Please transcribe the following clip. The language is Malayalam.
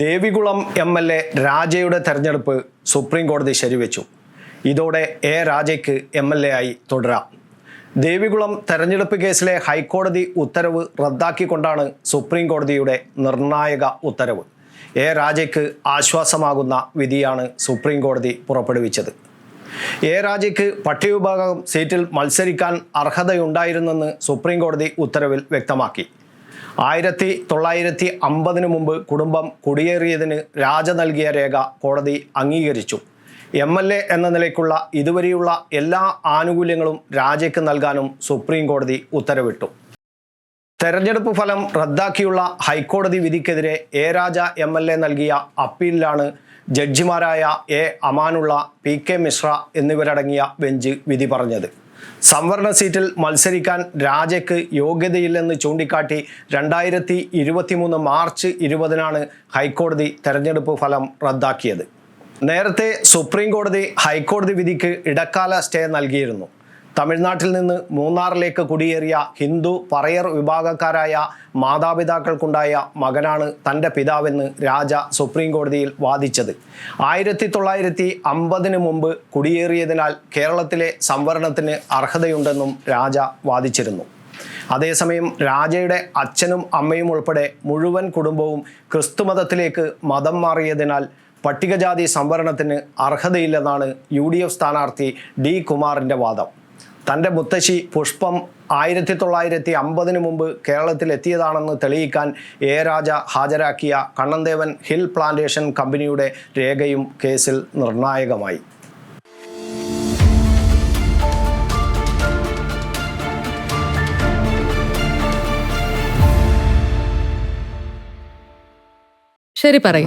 ദേവികുളം എം എൽ എ രാജയുടെ തെരഞ്ഞെടുപ്പ് സുപ്രീം കോടതി ശരിവെച്ചു. ഇതോടെ എ രാജയ്ക്ക് എം എൽ എ ആയി തുടരാം. ദേവികുളം തെരഞ്ഞെടുപ്പ് കേസിലെ ഹൈക്കോടതി ഉത്തരവ് റദ്ദാക്കിക്കൊണ്ടാണ് സുപ്രീം കോടതിയുടെ നിർണായക ഉത്തരവ്. എ രാജയ്ക്ക് ആശ്വാസമാകുന്ന വിധിയാണ് സുപ്രീം കോടതി പുറപ്പെടുവിച്ചത്. എ രാജയ്ക്ക് പട്ടികവിഭാഗം സീറ്റിൽ മത്സരിക്കാൻ അർഹതയുണ്ടായിരുന്നെന്ന് സുപ്രീം കോടതി ഉത്തരവിൽ വ്യക്തമാക്കി. ആയിരത്തി തൊള്ളായിരത്തി അമ്പതിനു മുമ്പ് കുടുംബം കുടിയേറിയതിന് രാജ നൽകിയ രേഖ കോടതി അംഗീകരിച്ചു. എം എൽ എ എന്ന നിലയ്ക്കുള്ള ഇതുവരെയുള്ള എല്ലാ ആനുകൂല്യങ്ങളും രാജയ്ക്ക് നൽകാനും സുപ്രീം കോടതി ഉത്തരവിട്ടു. തെരഞ്ഞെടുപ്പ് ഫലം റദ്ദാക്കിയുള്ള ഹൈക്കോടതി വിധിക്കെതിരെ A Raja M L A നൽകിയ അപ്പീലിലാണ് ജഡ്ജിമാരായ A Amanullah P K Mishra എന്നിവരടങ്ങിയ ബെഞ്ച് വിധി പറഞ്ഞത്. സംവരണ സീറ്റിൽ മത്സരിക്കാൻ രാജയ്ക്ക് യോഗ്യതയില്ലെന്ന് ചൂണ്ടിക്കാട്ടി രണ്ടായിരത്തി ഇരുപത്തിമൂന്ന് മാർച്ച് ഇരുപതിനാണ് ഹൈക്കോടതി തെരഞ്ഞെടുപ്പ് ഫലം റദ്ദാക്കിയത്. നേരത്തെ സുപ്രീം കോടതി ഹൈക്കോടതി വിധിക്ക് ഇടക്കാല സ്റ്റേ നൽകിയിരുന്നു. തമിഴ്നാട്ടിൽ നിന്ന് മൂന്നാറിലേക്ക് കുടിയേറിയ ഹിന്ദു പറയർ വിഭാഗക്കാരായ മാതാപിതാക്കൾക്കുണ്ടായ മകനാണ് തന്റെ പിതാവെന്ന് രാജ സുപ്രീം കോടതിയിൽ വാദിച്ചത്. ആയിരത്തി തൊള്ളായിരത്തി അമ്പതിന് മുമ്പ് കുടിയേറിയതിനാൽ കേരളത്തിലെ സംവരണത്തിന് അർഹതയുണ്ടെന്നും രാജ വാദിച്ചിരുന്നു. അതേസമയം രാജയുടെ അച്ഛനും അമ്മയും ഉൾപ്പെടെ മുഴുവൻ കുടുംബവും ക്രിസ്തുമതത്തിലേക്ക് മതം മാറിയതിനാൽ പട്ടികജാതി സംവരണത്തിന് അർഹതയില്ലെന്നാണ് യു ഡി എഫ് സ്ഥാനാർത്ഥി ഡി കുമാറിന്റെ വാദം. തന്റെ മുത്തശ്ശി പുഷ്പം ആയിരത്തി തൊള്ളായിരത്തി അമ്പതിന് മുമ്പ് കേരളത്തിൽ എത്തിയതാണെന്ന് തെളിയിക്കാൻ എ രാജ ഹാജരാക്കിയ കണ്ണന്തേവൻ ഹിൽ പ്ലാന്റേഷൻ കമ്പനിയുടെ രേഖയും കേസിൽ നിർണായകമായി. ശരി പറയ്.